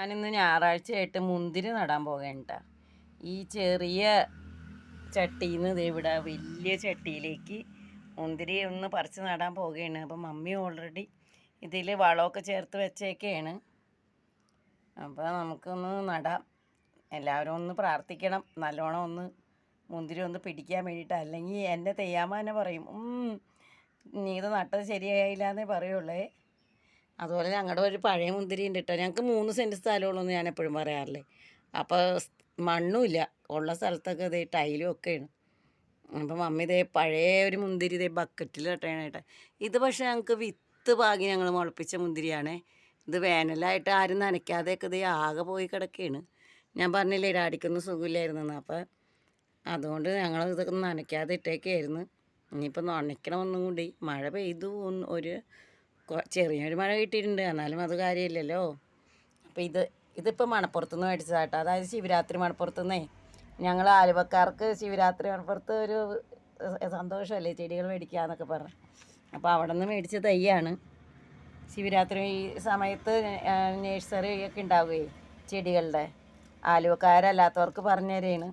ഞാനിന്ന് ഞായറാഴ്ചയായിട്ട് മുന്തിരി നടാൻ പോകേണ്ട. ഈ ചെറിയ ചട്ടിയിൽ നിന്ന് ഇവിടെ വലിയ ചട്ടിയിലേക്ക് മുന്തിരി ഒന്ന് പറിച്ച് നടാൻ പോവുകയാണ് അപ്പം മമ്മി ഓൾറെഡി ഇതിൽ വളമൊക്കെ ചേർത്ത് വെച്ചേക്കാണ്. അപ്പോൾ നമുക്കൊന്ന് നടാം. എല്ലാവരും ഒന്ന് പ്രാർത്ഥിക്കണം. നല്ലോണം ഒന്ന് മുന്തിരി ഒന്ന് പിടിക്കാൻ വേണ്ടിയിട്ട്. അല്ലെങ്കിൽ എന്റെ തെയ്യാമ്മ തന്നെ പറയും "ഉം, നീ ഇത് നട്ടത് ശരിയായില്ല എന്നേ പറയുള്ളേ. അതുപോലെ ഞങ്ങളുടെ ഒരു പഴയ മുന്തിരി ഉണ്ട് കേട്ടോ ഞങ്ങൾക്ക് മൂന്ന് സെന്റ് സ്ഥലമുള്ളൂ എന്ന് ഞാൻ എപ്പോഴും പറയാറില്ലേ അപ്പോൾ മണ്ണുമില്ല ഉള്ള സ്ഥലത്തൊക്കെ ഇതേ ടൈലും ഒക്കെയാണ്. അപ്പം മമ്മി ഇതേ പഴയ ഒരു മുന്തിരി ഇതേ ബക്കറ്റിൽ ഇട്ടാണ് കേട്ടോ ഇത് പക്ഷേ ഞങ്ങൾക്ക് വിത്ത് പാകി ഞങ്ങൾ മുളപ്പിച്ച മുന്തിരിയാണേ. ഇത് വേനലായിട്ട് ആരും നനയ്ക്കാതെയൊക്കെ ഇതേ ആകെ പോയി കിടക്കുകയാണ് ഞാൻ പറഞ്ഞില്ലേ ഡാഡിക്കൊന്നും സുഖമില്ലായിരുന്നെന്ന്. അപ്പം അതുകൊണ്ട് ഞങ്ങൾ ഇതൊക്കെ നനയ്ക്കാതെ ഇട്ടേക്കായിരുന്നു. ഇനിയിപ്പോൾ നനയ്ക്കണമെന്നും കൂടി. മഴ പെയ്തു ഒരു ചെറിയൊരു മഴ കിട്ടിയിട്ടുണ്ട്. എന്നാലും അത് കാര്യമില്ലല്ലോ. അപ്പോൾ ഇത് ഇതിപ്പോൾ മണപ്പുറത്തുനിന്ന് മേടിച്ചതാട്ടോ. അതായത് ശിവരാത്രി മണപ്പുറത്തുനിന്നേ ഞങ്ങൾ ആലുവക്കാർക്ക് ശിവരാത്രി മണപ്പുറത്ത് ഒരു സന്തോഷമല്ലേ? ചെടികൾ മേടിക്കുക എന്നൊക്കെ പറഞ്ഞു. അപ്പോൾ അവിടെ നിന്ന് മേടിച്ച തൈയാണ്. ശിവരാത്രി സമയത്ത് നേഴ്സറി ഒക്കെ ഉണ്ടാവുകയെ ചെടികളുടെ. ആലുവക്കാരല്ലാത്തവർക്ക് പറഞ്ഞു തരേണ്.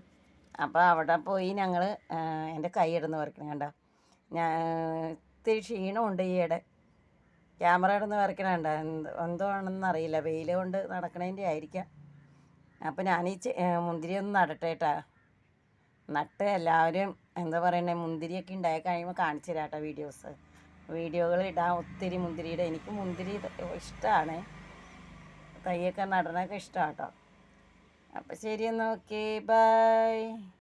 അപ്പോൾ അവിടെ പോയി ഞങ്ങൾ എന്റെ കൈ ഇടുന്ന് കണ്ടോ? ഞാൻ ഇത്തിരി ക്ഷീണമുണ്ട് ഈയിടെ. ക്യാമറ ഇടുന്ന് വരയ്ക്കണുണ്ട് എന്ത് എന്തോ ആണെന്ന് അറിയില്ല. വെയിൽ കൊണ്ട് നടക്കണതിന്റെ ആയിരിക്കാം. അപ്പോൾ ഞാൻ ഈ മുന്തിരി ഒന്ന് നടട്ടെ കേട്ടാ നട്ട് എല്ലാവരും എന്താ പറയണേ മുന്തിരിയൊക്കെ ഉണ്ടായി കഴിയുമ്പോൾ കാണിച്ചു തരാം കേട്ടോ വീഡിയോസ്. വീഡിയോകൾ ഇടാൻ ഒത്തിരി മുന്തിരിയുടെ എനിക്ക് മുന്തിരി ഇഷ്ടമാണ് തൈയൊക്കെ നടണൊക്കെ ഇഷ്ടമാണ് കേട്ടോ ശരി എന്നാൽ ഓക്കെ. ബൈ.